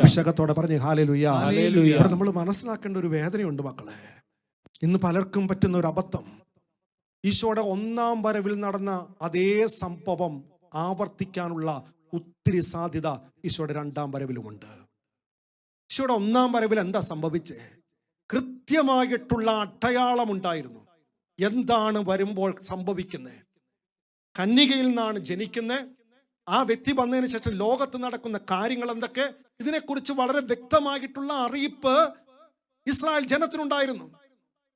S1: അഭിഷേകത്തോടെ പറഞ്ഞേ ഹാലേലുയാ ഇവിടെ നമ്മൾ മനസ്സിലാക്കേണ്ട ഒരു വേദനയുണ്ട് മക്കളെ. ഇന്ന് പലർക്കും പറ്റുന്ന ഒരു അബദ്ധം. ഈശോയുടെ ഒന്നാം വരവിൽ നടന്ന അതേ സംഭവം ആവർത്തിക്കാനുള്ള ഒത്തിരി സാധ്യത ഈശോയുടെ രണ്ടാം വരവിലുമുണ്ട്. ഈശോയുടെ ഒന്നാം വരവിൽ എന്താ സംഭവിച്ചേ? കൃത്യമായിട്ടുള്ള അടയാളമുണ്ടായിരുന്നു. എന്താണ് വരുമ്പോൾ സംഭവിക്കുന്നത് കന്യകയിൽ നിന്നാണ് ജനിക്കുന്നത് ആ വ്യക്തി വന്നതിന് ശേഷം ലോകത്ത് നടക്കുന്ന കാര്യങ്ങൾ എന്തൊക്കെ? ഇതിനെക്കുറിച്ച് വളരെ വ്യക്തമായിട്ടുള്ള അറിയിപ്പ് ഇസ്രായേൽ ജനത്തിനുണ്ടായിരുന്നു.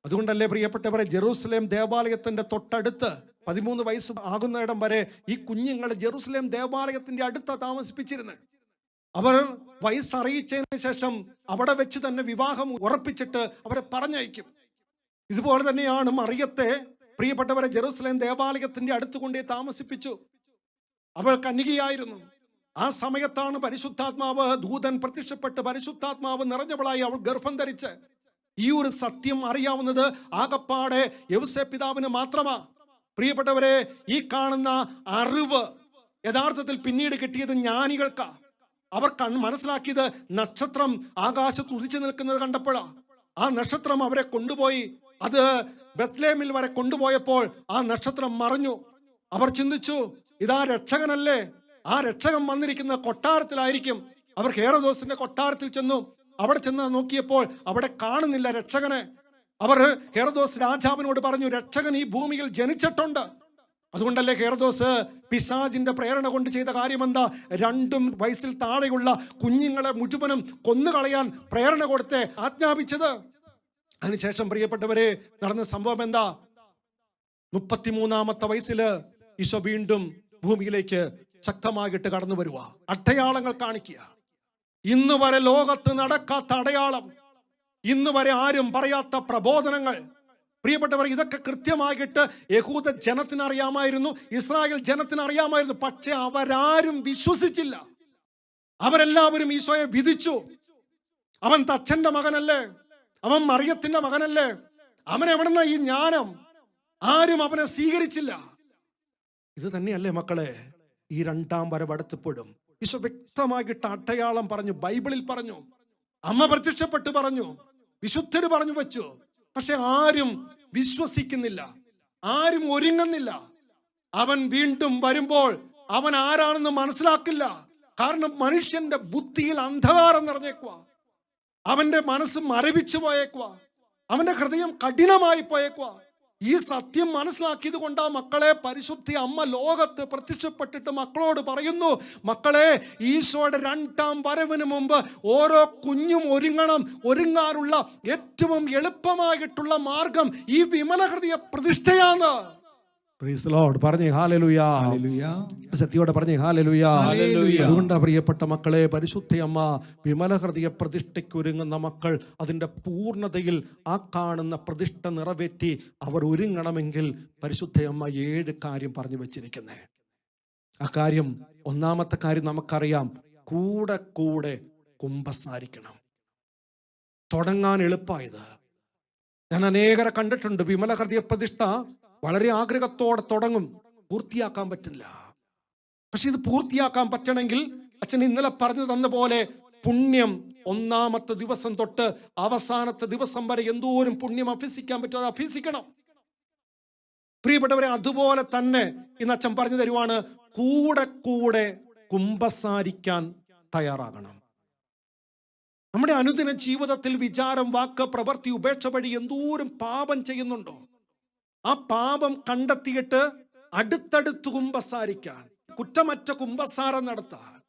S1: അതുകൊണ്ടല്ലേ പ്രിയപ്പെട്ടവരെ ജെറൂസലേം ദേവാലയത്തിന്റെ തൊട്ടടുത്ത് പതിമൂന്ന് വയസ്സ് ആകുന്നിടം വരെ ഈ കുഞ്ഞുങ്ങളെ ജെറൂസലേം ദേവാലയത്തിന്റെ അടുത്ത താമസിപ്പിച്ചിരുന്നത് അവർ വയസ്സറിയിച്ചതിന് ശേഷം അവിടെ വെച്ച് തന്നെ വിവാഹം ഉറപ്പിച്ചിട്ട് അവരെ പറഞ്ഞയക്കും. ഇതുപോലെ തന്നെയാണ് മറിയത്തെ പ്രിയപ്പെട്ടവരെ ജെറുസലേം ദേവാലയത്തിന്റെ അടുത്ത് കൊണ്ടേ താമസിപ്പിച്ചു. അവൾ കന്യകയായിരുന്നു. ആ സമയത്താണ് പരിശുദ്ധാത്മാവ് ദൂതൻ പ്രത്യക്ഷപ്പെട്ട് പരിശുദ്ധാത്മാവ് നിറഞ്ഞവളായി അവൾ ഗർഭം ധരിച്ച്. ഈ ഒരു സത്യം അറിയാവുന്നത് ആകപ്പാടെ യവസെ പിതാവിന് മാത്രമാ. പ്രിയപ്പെട്ടവരെ ഈ കാണുന്ന അറിവ് യഥാർത്ഥത്തിൽ പിന്നീട് കിട്ടിയത് ജ്ഞാനികൾക്കാ. അവർ കൺ മനസ്സിലാക്കിയത് നക്ഷത്രം ആകാശത്ത് ഉദിച്ചു നിൽക്കുന്നത് കണ്ടപ്പോഴാ. ആ നക്ഷത്രം അവരെ കൊണ്ടുപോയി. അത് ബത്ലേമിൽ വരെ കൊണ്ടുപോയപ്പോൾ ആ നക്ഷത്രം മറഞ്ഞു. അവർ ചിന്തിച്ചു ഇതാ രക്ഷകനല്ലേ? ആ രക്ഷകൻ വന്നിരിക്കുന്ന കൊട്ടാരത്തിലായിരിക്കും. അവർ ഹേറദോസിന്റെ കൊട്ടാരത്തിൽ ചെന്നു. അവിടെ ചെന്ന് നോക്കിയപ്പോൾ അവിടെ കാണുന്നില്ല രക്ഷകനെ. അവർ ഹെറദോസ് രാജാവിനോട് പറഞ്ഞു രക്ഷകൻ ഈ ഭൂമിയിൽ ജനിച്ചിട്ടുണ്ട്. അതുകൊണ്ടല്ലേ ഹെറദോസ് പിശാജിന്റെ പ്രേരണ കൊണ്ട് ചെയ്ത കാര്യമെന്താ? രണ്ടും വയസ്സിൽ താഴെയുള്ള കുഞ്ഞുങ്ങളെ മുഴുവനും കൊന്നുകളയാൻ പ്രേരണ കൊടുത്ത് ആജ്ഞാപിച്ചത്. അതിനുശേഷം പ്രിയപ്പെട്ടവരെ നടന്ന സംഭവം എന്താ? മുപ്പത്തിമൂന്നാമത്തെ വയസ്സിൽ ഈശോ വീണ്ടും ഭൂമിയിലേക്ക് ശക്തമായിട്ട് കടന്നു വരുക. അടയാളങ്ങൾ കാണിക്കുക. ഇന്ന് വരെ ലോകത്ത് നടക്കാത്ത അടയാളം ഇന്ന് വരെ ആരും പറയാത്ത പ്രബോധനങ്ങൾ പ്രിയപ്പെട്ടവർ ഇതൊക്കെ കൃത്യമായിട്ട് യഹൂദ ജനത്തിന് അറിയാമായിരുന്നു ഇസ്രായേൽ ജനത്തിന് അറിയാമായിരുന്നു പക്ഷെ അവരാരും വിശ്വസിച്ചില്ല. അവരെല്ലാവരും ഈശോയെ വിധിച്ചു. അവൻ തച്ചന്റെ മകനല്ലേ? അവൻ മറിയത്തിന്റെ മകനല്ലേ? അവൻ എവിടുന്ന ഈ ജ്ഞാനം? ആരും അവനെ സ്വീകരിച്ചില്ല. ഇത് തന്നെയല്ലേ മക്കളെ ഈ രണ്ടാം വരവ് അടുത്തപ്പോഴും. ഈശോ വ്യക്തമായിട്ട് അടയാളം പറഞ്ഞു ബൈബിളിൽ പറഞ്ഞു. അമ്മ പ്രത്യക്ഷപ്പെട്ട് പറഞ്ഞു വിശുദ്ധര് പറഞ്ഞു വെച്ചു. പക്ഷെ ആരും വിശ്വസിക്കുന്നില്ല. ആരും ഒരുങ്ങുന്നില്ല. അവൻ വീണ്ടും വരുമ്പോൾ അവൻ ആരാണെന്ന് മനസ്സിലാക്കില്ല. കാരണം മനുഷ്യന്റെ ബുദ്ധിയിൽ അന്ധകാരം നിറഞ്ഞേക്കുക അവന്റെ മനസ്സ് മരവിച്ചു പോയേക്കുക അവന്റെ ഹൃദയം കഠിനമായി പോയേക്കുവാ. ഈ സത്യം മനസ്സിലാക്കിയത് കൊണ്ട് ആ മക്കളെ പരിശുദ്ധി അമ്മ ലോകത്ത് പ്രത്യക്ഷപ്പെട്ടിട്ട് മക്കളോട് പറയുന്നു മക്കളെ ഈശോയുടെ രണ്ടാം വരവിന് മുമ്പ് ഓരോ കുഞ്ഞും ഒരുങ്ങണം ഒരുങ്ങാനുള്ള ഏറ്റവും എളുപ്പമായിട്ടുള്ള മാർഗം ഈ വിമലഹൃദയ പ്രതിഷ്ഠയാണ്. പറഞ്ഞേ ഹാലലുയാ. സത്യോടെ പറഞ്ഞേ ഹാലലുയാ. അതുകൊണ്ട് പ്രിയപ്പെട്ട മക്കളെ പരിശുദ്ധ അമ്മ വിമല ഹൃദയ പ്രതിഷ്ഠയ്ക്ക് ഒരുങ്ങുന്ന മക്കൾ അതിന്റെ പൂർണതയിൽ ആ കാണുന്ന പ്രതിഷ്ഠ നിറവേറ്റി അവർ ഒരുങ്ങണമെങ്കിൽ പരിശുദ്ധ അമ്മ ഏഴ് കാര്യം പറഞ്ഞു വെച്ചിരിക്കുന്നേ. ആ കാര്യം ഒന്നാമത്തെ കാര്യം നമുക്കറിയാം. കൂടെ കൂടെ കുമ്പസാരിക്കണം. തുടങ്ങാൻ എളുപ്പമായത് ഞാൻ അനേകരെ കണ്ടിട്ടുണ്ട്. വിമല ഹൃദയ പ്രതിഷ്ഠ വളരെ ആഗ്രഹത്തോടെ തുടങ്ങും. പൂർത്തിയാക്കാൻ പറ്റില്ല. പക്ഷെ ഇത് പൂർത്തിയാക്കാൻ പറ്റണമെങ്കിൽ അച്ഛൻ ഇന്നലെ പറഞ്ഞു തന്ന പോലെ പുണ്യം ഒന്നാമത്തെ ദിവസം തൊട്ട് അവസാനത്തെ ദിവസം വരെ എന്തോരം പുണ്യം അഭ്യസിക്കാൻ പറ്റും അത് അഭ്യസിക്കണം. പ്രിയപ്പെട്ടവരെ അതുപോലെ തന്നെ ഇന്ന് അച്ഛൻ പറഞ്ഞു തരുവാണ് കൂടെ കൂടെ കുംഭസാരിക്കാൻ തയ്യാറാകണം. നമ്മുടെ അനുദിന ജീവിതത്തിൽ വിചാരം വാക്ക് പ്രവൃത്തി ഉപേക്ഷ വഴി എന്തോരം പാപം ചെയ്യുന്നുണ്ടോ? ആ പാപം കണ്ടെത്തിയിട്ട് അടുത്തടുത്ത് കുമ്പസാരിക്കാൻ കുറ്റമറ്റ കുമ്പസാരം നടത്താൻ.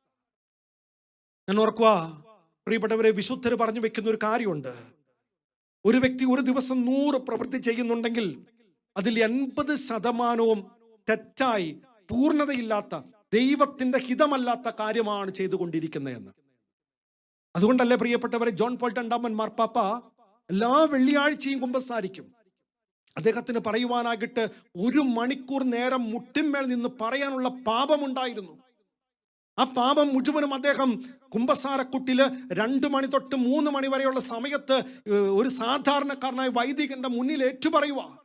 S1: ഞാൻ ഓർക്കുക പ്രിയപ്പെട്ടവരെ വിശുദ്ധർ പറഞ്ഞു വെക്കുന്ന ഒരു കാര്യമുണ്ട്. ഒരു വ്യക്തി ഒരു ദിവസം നൂറ് പ്രവൃത്തി ചെയ്യുന്നുണ്ടെങ്കിൽ അതിൽ എൺപത് ശതമാനവും തെറ്റായി പൂർണതയില്ലാത്ത ദൈവത്തിന്റെ ഹിതമല്ലാത്ത കാര്യമാണ് ചെയ്തുകൊണ്ടിരിക്കുന്നതെന്ന്. അതുകൊണ്ടല്ലേ പ്രിയപ്പെട്ടവരെ ജോൺ പോൾ രണ്ടാമൻ മാർപ്പാപ്പ എല്ലാ വെള്ളിയാഴ്ചയും കുമ്പസാരിക്കും. അദ്ദേഹത്തിന് പറയുവാനാകിട്ട് ഒരു മണിക്കൂർ നേരം മുട്ടിന്മേൽ നിന്ന് പറയാനുള്ള പാപമുണ്ടായിരുന്നു. ആ പാപം മുഴുവനും അദ്ദേഹം കുംഭസാരക്കുട്ടിൽ രണ്ട് മണി തൊട്ട് മൂന്ന് മണി വരെയുള്ള സമയത്ത് ഒരു സാധാരണക്കാരനായ വൈദികന്റെ മുന്നിൽ ഏറ്റുപറയുക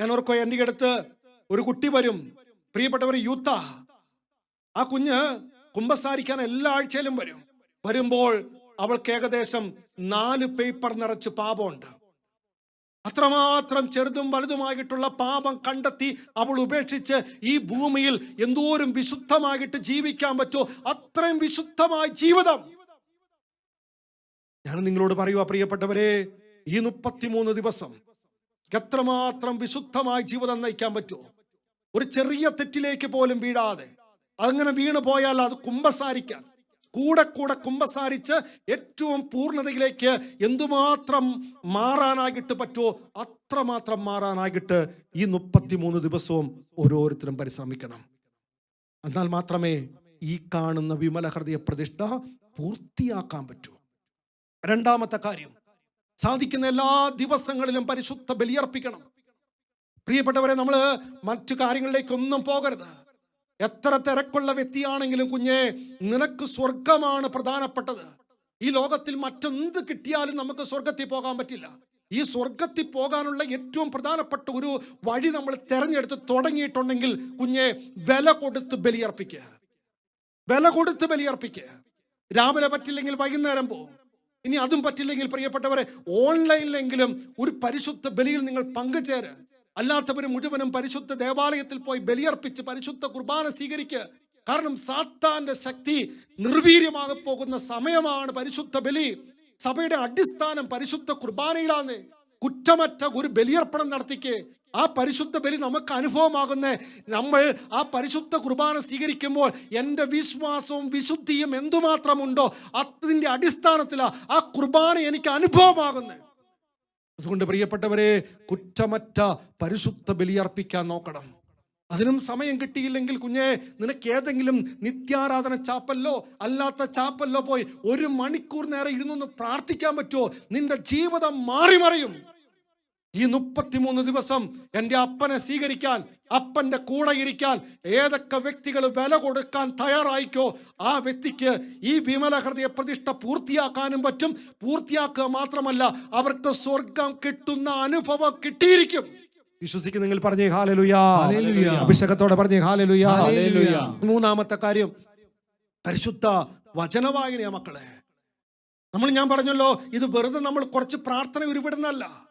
S1: ഞാൻ ഓർക്കോ എന്റെ അടുത്ത് ഒരു കുട്ടി വരും. പ്രിയപ്പെട്ടവർ യൂത്ത ആ കുഞ്ഞ് കുംഭസാരിക്കാൻ എല്ലാ ആഴ്ചയിലും വരും. വരുമ്പോൾ അവൾക്ക് ഏകദേശം നാല് പേപ്പർ നിറച്ച് പാപമുണ്ട്. അത്രമാത്രം ചെറുതും വലുതുമായിട്ടുള്ള പാപം കണ്ടെത്തി അവൾ ഉപേക്ഷിച്ച് ഈ ഭൂമിയിൽ എന്തോരം വിശുദ്ധമായിട്ട് ജീവിക്കാൻ പറ്റുമോ? അത്രയും വിശുദ്ധമായ ജീവിതം. ഞാൻ നിങ്ങളോട് പറയുക പ്രിയപ്പെട്ടവരെ ഈ മുപ്പത്തിമൂന്ന് ദിവസം എത്രമാത്രം വിശുദ്ധമായ ജീവിതം നയിക്കാൻ പറ്റുമോ? ഒരു ചെറിയ തെറ്റിലേക്ക് പോലും വീഴാതെ അങ്ങനെ വീണു പോയാൽ അത് കുമ്പസാരിക്കാൻ. കൂടെ കൂടെ കുമ്പസാരിച്ച് ഏറ്റവും പൂർണതയിലേക്ക് എന്തുമാത്രം മാറാനായിട്ട് പറ്റുമോ അത്രമാത്രം മാറാനായിട്ട് ഈ മുപ്പത്തിമൂന്ന് ദിവസവും ഓരോരുത്തരും പരിശ്രമിക്കണം. എന്നാൽ മാത്രമേ ഈ കാണുന്ന വിമല ഹൃദയ പ്രതിഷ്ഠ പൂർത്തിയാക്കാൻ പറ്റൂ. രണ്ടാമത്തെ കാര്യം സാധിക്കുന്ന എല്ലാ ദിവസങ്ങളിലും പരിശുദ്ധ ബലിയർപ്പിക്കണം പ്രിയപ്പെട്ടവരെ നമ്മൾ മറ്റു കാര്യങ്ങളിലേക്കൊന്നും പോകരുത്. എത്ര തിരക്കുള്ള വ്യക്തിയാണെങ്കിലും കുഞ്ഞെ നിനക്ക് സ്വർഗമാണ് പ്രധാനപ്പെട്ടത്. ഈ ലോകത്തിൽ മറ്റെന്ത് കിട്ടിയാലും നമുക്ക് സ്വർഗത്തിൽ പോകാൻ പറ്റില്ല. ഈ സ്വർഗത്തിൽ പോകാനുള്ള ഏറ്റവും പ്രധാനപ്പെട്ട ഒരു വഴി നമ്മൾ തിരഞ്ഞെടുത്ത് തുടങ്ങിയിട്ടുണ്ടെങ്കിൽ കുഞ്ഞെ വില കൊടുത്ത് ബലിയർപ്പിക്കുക. വില കൊടുത്ത് ബലിയർപ്പിക്കുക. രാവിലെ പറ്റില്ലെങ്കിൽ വൈകുന്നേരം പോ ഇനി അതും പറ്റില്ലെങ്കിൽ പ്രിയപ്പെട്ടവരെ ഓൺലൈനിലെങ്കിലും ഒരു പരിശുദ്ധ ബലിയിൽ നിങ്ങൾ പങ്കുചേര്. അല്ലാത്തവർ മുഴുവനും പരിശുദ്ധ ദേവാലയത്തിൽ പോയി ബലിയർപ്പിച്ച് പരിശുദ്ധ കുർബാന സ്വീകരിക്കുക കാരണം സാത്താന്റെ ശക്തി നിർവീര്യമാകെ പോകുന്ന സമയമാണ് പരിശുദ്ധ ബലി. സഭയുടെ അടിസ്ഥാനം പരിശുദ്ധ കുർബാനയിലാണ്. കുറ്റമറ്റ ഒരു ബലിയർപ്പണം നടത്തിക്ക്. ആ പരിശുദ്ധ ബലി നമുക്ക് അനുഭവമാകുന്ന. നമ്മൾ ആ പരിശുദ്ധ കുർബാന സ്വീകരിക്കുമ്പോൾ എന്റെ വിശ്വാസവും വിശുദ്ധിയും എന്തുമാത്രമുണ്ടോ അതിന്റെ അടിസ്ഥാനത്തിലാണ് ആ കുർബാന എനിക്ക് അനുഭവമാകുന്നത് അതുകൊണ്ട് പ്രിയപ്പെട്ടവരെ കുറ്റമറ്റ പരിശുദ്ധ ബലിയർപ്പിക്കാൻ നോക്കണം. അതിനും സമയം കിട്ടിയില്ലെങ്കിൽ കുഞ്ഞെ നിനക്ക് ഏതെങ്കിലും നിത്യാരാധന ചാപ്പല്ലോ അല്ലാത്ത ചാപ്പല്ലോ പോയി ഒരു മണിക്കൂർ നേരം ഇരുന്നൊന്ന് പ്രാർത്ഥിക്കാൻ പറ്റുമോ നിന്റെ ജീവിതം മാറി മറിയും ഈ മുപ്പത്തിമൂന്ന് ദിവസം എന്റെ അപ്പനെ സ്വീകരിക്കാൻ അപ്പന്റെ കൂടെ ഇരിക്കാൻ ഏതൊക്കെ വ്യക്തികൾ വില കൊടുക്കാൻ തയ്യാറായിക്കോ ആ വ്യക്തിക്ക് ഈ വിമല ഹൃദയ പ്രതിഷ്ഠ പൂർത്തിയാക്കാനും പറ്റും. പൂർത്തിയാക്കുക മാത്രമല്ല അവർക്ക് സ്വർഗം കിട്ടുന്ന അനുഭവം കിട്ടിയിരിക്കും. വിശ്വസിക്കുന്ന നിങ്ങൾ പറഞ്ഞേ ഹാലലുയാ. അഭിഷേകത്തോടെ പറഞ്ഞേ ഹാലലുയാ. മൂന്നാമത്തെ കാര്യം പരിശുദ്ധ വചനവായനയാ മക്കളെ. നമ്മൾ ഞാൻ പറഞ്ഞല്ലോ ഇത് വെറുതെ നമ്മൾ കുറച്ച് പ്രാർത്ഥന ഉരുവിടുന്നല്ല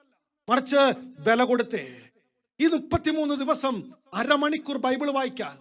S1: മറിച്ച് വില കൊടുത്തേ. ഈ മുപ്പത്തിമൂന്ന് ദിവസം അരമണിക്കൂർ ബൈബിൾ വായിക്കാൻ.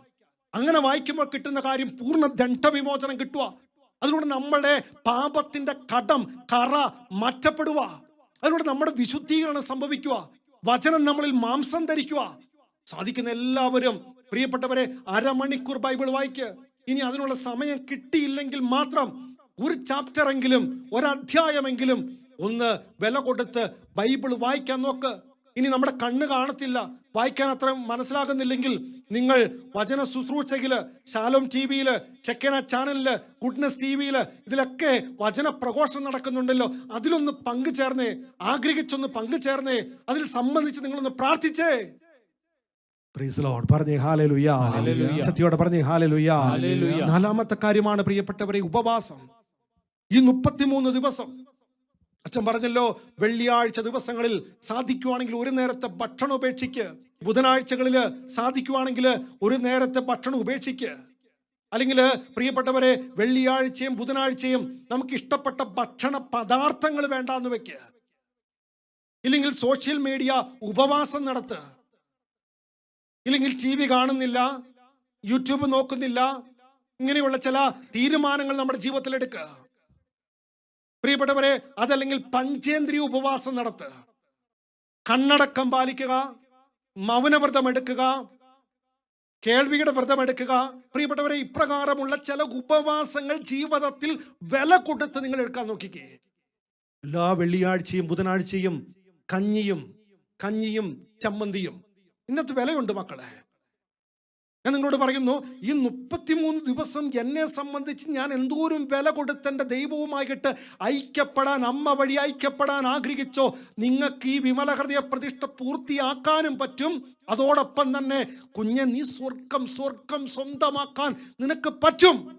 S1: അങ്ങനെ വായിക്കുമ്പോൾ കിട്ടുന്ന കാര്യം പൂർണ ദണ്ഡവിമോചനം കിട്ടുക. അതിലൂടെ നമ്മളുടെ പാപത്തിന്റെ കടം കറ മാറ്റപ്പെടുക. അതിലൂടെ നമ്മുടെ വിശുദ്ധീകരണം സംഭവിക്കുക. വചനം നമ്മളിൽ മാംസം ധരിക്കുക. സാധിക്കുന്ന എല്ലാവരും പ്രിയപ്പെട്ടവരെ അരമണിക്കൂർ ബൈബിൾ വായിക്ക്. ഇനി അതിനുള്ള സമയം കിട്ടിയില്ലെങ്കിൽ മാത്രം ഒരു ചാപ്റ്റർ എങ്കിലും ഒരധ്യായമെങ്കിലും ഒന്ന് വില കൊടുത്ത് ബൈബിൾ വായിക്കാൻ നോക്ക്. ഇനി നമ്മുടെ കണ്ണ് കാണത്തില്ല. വായിക്കാൻ അത്ര മനസ്സിലാകുന്നില്ലെങ്കിൽ നിങ്ങൾ വചന ശുശ്രൂഷയിൽ ശാലോം ടി വിയിൽ ചെക്കന ചാനലിൽ ഗുഡ്നസ് ടി വിയിൽ ഇതിലൊക്കെ വചന പ്രഘോഷണം നടക്കുന്നുണ്ടല്ലോ. അതിലൊന്ന് പങ്കുചേർന്നേ ആഗ്രഹിച്ചൊന്ന് പങ്കുചേർന്നേ അതിൽ സംബന്ധിച്ച് നിങ്ങളൊന്ന് പ്രാർത്ഥിച്ചേ. പറഞ്ഞേ. സത്യോടെ പറഞ്ഞേ ഹാലലുയാ
S2: ഹല്ലേലൂയ.
S1: നാലാമത്തെ കാര്യമാണ് പ്രിയപ്പെട്ടവരെ ഉപവാസം. ഈ മുപ്പത്തിമൂന്ന് ദിവസം അച്ഛൻ പറഞ്ഞല്ലോ വെള്ളിയാഴ്ച ദിവസങ്ങളിൽ സാധിക്കുവാണെങ്കിൽ ഒരു നേരത്തെ ഭക്ഷണം ഉപേക്ഷിക്ക്. ബുധനാഴ്ചകളിൽ സാധിക്കുവാണെങ്കിൽ ഒരു നേരത്തെ ഭക്ഷണം ഉപേക്ഷിക്ക്. അല്ലെങ്കിൽ പ്രിയപ്പെട്ടവരെ വെള്ളിയാഴ്ചയും ബുധനാഴ്ചയും നമുക്ക് ഇഷ്ടപ്പെട്ട ഭക്ഷണ പദാർത്ഥങ്ങൾ വേണ്ടാന്ന് വെക്ക്. ഇല്ലെങ്കിൽ സോഷ്യൽ മീഡിയ ഉപവാസം നടത്ത്. ഇല്ലെങ്കിൽ ടി വി കാണുന്നില്ല യൂട്യൂബ് നോക്കുന്നില്ല ഇങ്ങനെയുള്ള ചില തീരുമാനങ്ങൾ നമ്മുടെ ജീവിതത്തിൽ എടുക്കുക പ്രിയപ്പെട്ടവരെ അതല്ലെങ്കിൽ പഞ്ചേന്ദ്രിയ ഉപവാസം നടത്തുക. കണ്ണടക്കം പാലിക്കുക മൗനവ്രതം എടുക്കുക കേൾവിയുടെ വ്രതം എടുക്കുക. പ്രിയപ്പെട്ടവരെ ഇപ്രകാരമുള്ള ചില ഉപവാസങ്ങൾ ജീവിതത്തിൽ വില കൊടുത്ത് നിങ്ങൾ എടുക്കാൻ നോക്കിക്കേ. എല്ലാ വെള്ളിയാഴ്ചയും ബുധനാഴ്ചയും കഞ്ഞിയും കഞ്ഞിയും ചമ്മന്തിയും. ഇന്നത്തെ വിലയുണ്ട് മക്കളെ. ഞാൻ നിങ്ങളോട് പറയുന്നു ഈ മുപ്പത്തിമൂന്ന് ദിവസം എന്നെ സംബന്ധിച്ച് ഞാൻ എന്തോരം വില കൊടുത്തെന്റെ ദൈവവുമായിട്ട് ഐക്യപ്പെടാൻ അമ്മ വഴി ഐക്യപ്പെടാൻ ആഗ്രഹിച്ചോ? നിങ്ങൾക്ക് ഈ വിമല ഹൃദയ പ്രതിഷ്ഠ പൂർത്തിയാക്കാനും പറ്റും. അതോടൊപ്പം തന്നെ കുഞ്ഞെ നീ സ്വർഗം സ്വർഗം സ്വന്തമാക്കാൻ നിനക്ക് പറ്റും.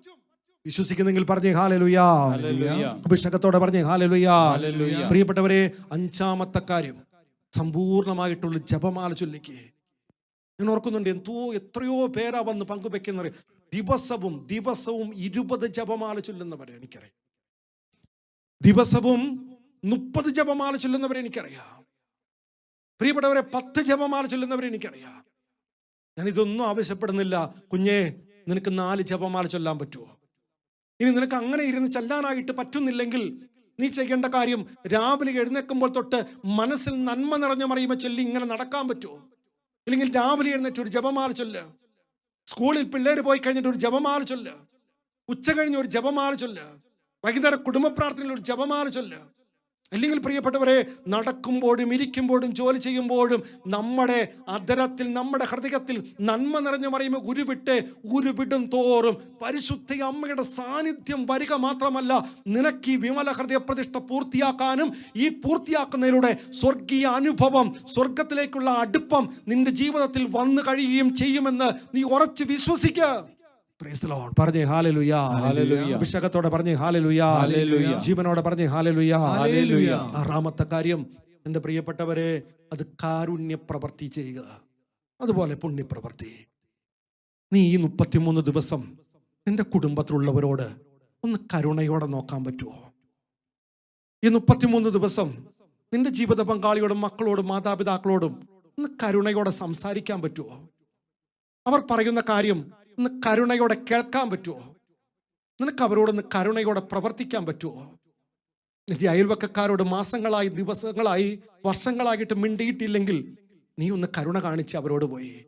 S1: വിശ്വസിക്കുന്നെങ്കിൽ പറഞ്ഞേ ഹാലലുയാ. അഭിഷേകത്തോടെ പറഞ്ഞേ ഹാലലുയാ. പ്രിയപ്പെട്ടവരെ അഞ്ചാമത്തെ കാര്യം. സമ്പൂർണമായിട്ടുള്ള ജപമാല ചൊല്ലിക്ക്. ഞാൻ ഓർക്കുന്നുണ്ട് എന്തോ എത്രയോ പേരാ വന്ന് പങ്കുവെക്കുന്ന ദിവസവും ദിവസവും ഇരുപത് ജപമാല ചൊല്ലുന്നവരെ എനിക്കറിയാം. ദിവസവും മുപ്പത് ജപമാല ചൊല്ലുന്നവരെ എനിക്കറിയാം. പ്രിയപ്പെട്ടവരെ പത്ത് ജപമാല ചൊല്ലുന്നവരെ എനിക്കറിയാം. ഞാൻ ഇതൊന്നും ആവശ്യപ്പെടുന്നില്ല. കുഞ്ഞേ നിനക്ക് നാല് ജപമാല ചൊല്ലാൻ പറ്റുമോ ഇനി നിനക്ക് അങ്ങനെ ഇരുന്ന് ചെല്ലാനായിട്ട് പറ്റുന്നില്ലെങ്കിൽ നീ ചെയ്യേണ്ട കാര്യം രാവിലെ എഴുന്നേക്കുമ്പോൾ തൊട്ട് മനസ്സിൽ നന്മ നിറഞ്ഞ മറിയുമ്പോൾ ചൊല്ലി ഇങ്ങനെ നടക്കാൻ പറ്റുമോ ഇല്ലെങ്കിൽ രാവിലെ എഴുന്നേറ്റ് ഒരു ജപമാല ചൊല്ല്. സ്കൂളിൽ പിള്ളേർ പോയി കഴിഞ്ഞിട്ട് ഒരു ജപമാല ചൊല്ല്. ഉച്ച കഴിഞ്ഞ് ഒരു ജപമാല ചൊല്ല്. വൈകുന്നേരം കുടുംബ പ്രാർത്ഥനയിൽ ഒരു ജപമാല ചൊല്ല്. അല്ലെങ്കിൽ പ്രിയപ്പെട്ടവരെ നടക്കുമ്പോഴും ഇരിക്കുമ്പോഴും ജോലി ചെയ്യുമ്പോഴും നമ്മുടെ അധരത്തിൽ നമ്മുടെ ഹൃദയത്തിൽ നന്മ നിറഞ്ഞു പറയുമ്പോൾ ഉരുവിട്ട് ഉരുവിടും തോറും പരിശുദ്ധ അമ്മയുടെ സാന്നിധ്യം വരിക മാത്രമല്ല നിനക്ക് ഈ വിമല ഹൃദയ പ്രതിഷ്ഠ പൂർത്തിയാക്കാനും ഈ പൂർത്തിയാക്കുന്നതിലൂടെ സ്വർഗീയ അനുഭവം സ്വർഗത്തിലേക്കുള്ള അടുപ്പം നിന്റെ ജീവിതത്തിൽ വന്നു കഴിയുകയും ചെയ്യുമെന്ന് നീ ഉറച്ച് വിശ്വസിക്കുക. പറഞ്ഞേ ഹാലലുയാ. അഭിഷേകത്തോടെ പറഞ്ഞേ ഹാലലുയാ. ജീവനോടെ പറഞ്ഞേ ഹാലലുയാ. ആറാമത്തെ കാര്യം എന്റെ പ്രിയപ്പെട്ടവരെ അത് കാരുണ്യ പ്രവർത്തി ചെയ്യുക. അതുപോലെ പുണ്യപ്രവർത്തി. നീ ഈ മുപ്പത്തിമൂന്ന് ദിവസം നിന്റെ കുടുംബത്തിലുള്ളവരോട് ഒന്ന് കരുണയോടെ നോക്കാൻ പറ്റുമോ ഈ മുപ്പത്തിമൂന്ന് ദിവസം നിന്റെ ജീവിത പങ്കാളിയോടും മക്കളോടും മാതാപിതാക്കളോടും ഒന്ന് കരുണയോടെ സംസാരിക്കാൻ പറ്റുമോ അവർ പറയുന്ന കാര്യം ഒന്ന് കരുണയോടെ കേൾക്കാൻ പറ്റുമോ നിനക്ക് അവരോടൊന്ന് കരുണയോടെ പ്രവർത്തിക്കാൻ പറ്റുമോ നിന്റെ അയൽവക്കക്കാരോട് മാസങ്ങളായി ദിവസങ്ങളായി വർഷങ്ങളായിട്ട് മിണ്ടിയിട്ടില്ലെങ്കിൽ നീ ഒന്ന് കരുണ കാണിച്ച് അവരോട് പോയി.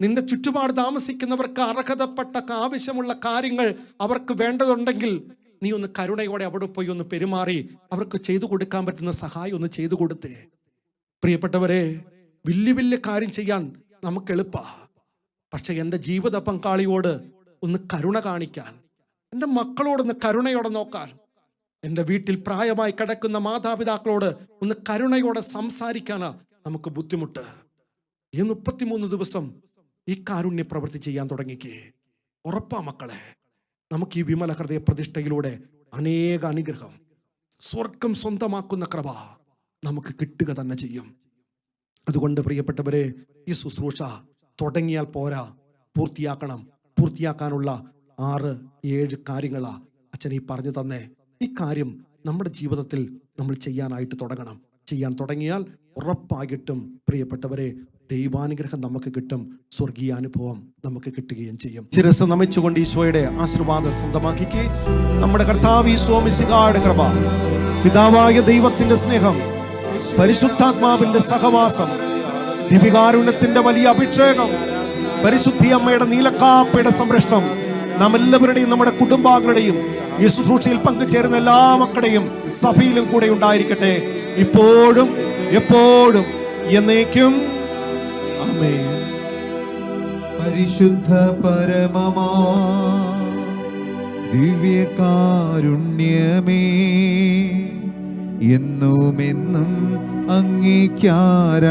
S1: നിന്റെ ചുറ്റുപാട് താമസിക്കുന്നവർക്ക് അർഹതപ്പെട്ട ആവശ്യമുള്ള കാര്യങ്ങൾ അവർക്ക് വേണ്ടതുണ്ടെങ്കിൽ നീ ഒന്ന് കരുണയോടെ അവിടെ പോയി ഒന്ന് പെരുമാറി അവർക്ക് ചെയ്തു കൊടുക്കാൻ പറ്റുന്ന സഹായം ഒന്ന് ചെയ്തു കൊടുത്തേ. പ്രിയപ്പെട്ടവരെ വലിയ വലിയ കാര്യം ചെയ്യാൻ നമുക്ക് എളുപ്പാ. പക്ഷെ എന്റെ ജീവിത പങ്കാളിയോട് ഒന്ന് കരുണ കാണിക്കാൻ എന്റെ മക്കളോടൊന്ന് കരുണയോടെ നോക്കാൻ എന്റെ വീട്ടിൽ പ്രായമായി കിടക്കുന്ന മാതാപിതാക്കളോട് ഒന്ന് കരുണയോടെ സംസാരിക്കാനാ നമുക്ക് ബുദ്ധിമുട്ട്. ഈ മുപ്പത്തിമൂന്ന് ദിവസം ഈ കാരുണ്യ പ്രവൃത്തി ചെയ്യാൻ തുടങ്ങിക്കേ. ഉറപ്പാ മക്കളെ നമുക്ക് ഈ വിമല ഹൃദയ പ്രതിഷ്ഠയിലൂടെ അനേക അനുഗ്രഹം സ്വർഗം സ്വന്തമാക്കുന്ന കൃപ നമുക്ക് കിട്ടുക തന്നെ ചെയ്യും. അതുകൊണ്ട് പ്രിയപ്പെട്ടവരെ ഈ ശുശ്രൂഷ തുടങ്ങിയാൽ പോരാ. പൂർത്തിയാക്കണം. പൂർത്തിയാക്കാനുള്ള ആറ് ഏഴ് കാര്യങ്ങളാ അച്ഛൻ ഈ പറഞ്ഞു തന്നെ. ഈ കാര്യം നമ്മുടെ ജീവിതത്തിൽ നമ്മൾ ചെയ്യാനായിട്ട് തുടങ്ങണം. ചെയ്യാൻ തുടങ്ങിയാൽ ഉറപ്പായിട്ടും പ്രിയപ്പെട്ടവരെ ദൈവാനുഗ്രഹം നമുക്ക് കിട്ടും. സ്വർഗീയ അനുഭവം നമുക്ക് കിട്ടുകയും ചെയ്യും. ശിരസ് നമിച്ചുകൊണ്ട് ഈശോയുടെ ആശീർവാദം സ്വന്തമാക്കിക്ക്. നമ്മുടെ കർത്താവ് കൃപ പിതാവായ ദൈവത്തിന്റെ സ്നേഹം പരിശുദ്ധാത്മാവിന്റെ സഹവാസം ദിവികാരുണ്യത്തിന്റെ വലിയ അഭിഷേകം പരിശുദ്ധി അമ്മയുടെ നീലക്കാപ്പയുടെ സംരക്ഷണം നാം എല്ലാവരുടെയും നമ്മുടെ കുടുംബാംഗങ്ങളുടെയും ഈ ശുശ്രൂഷയിൽ പങ്കുചേരുന്ന എല്ലാ മക്കളുടെയും സഭയിലും കൂടെ ഉണ്ടായിരിക്കട്ടെ. ഇപ്പോഴും എപ്പോഴും എന്നേക്കും. ആമേൻ.
S3: പരിശുദ്ധ പരമമാ ദിവ്യകാരുണ്യമേ എന്നുമെന്നും അങ്ങേക്കാരാധന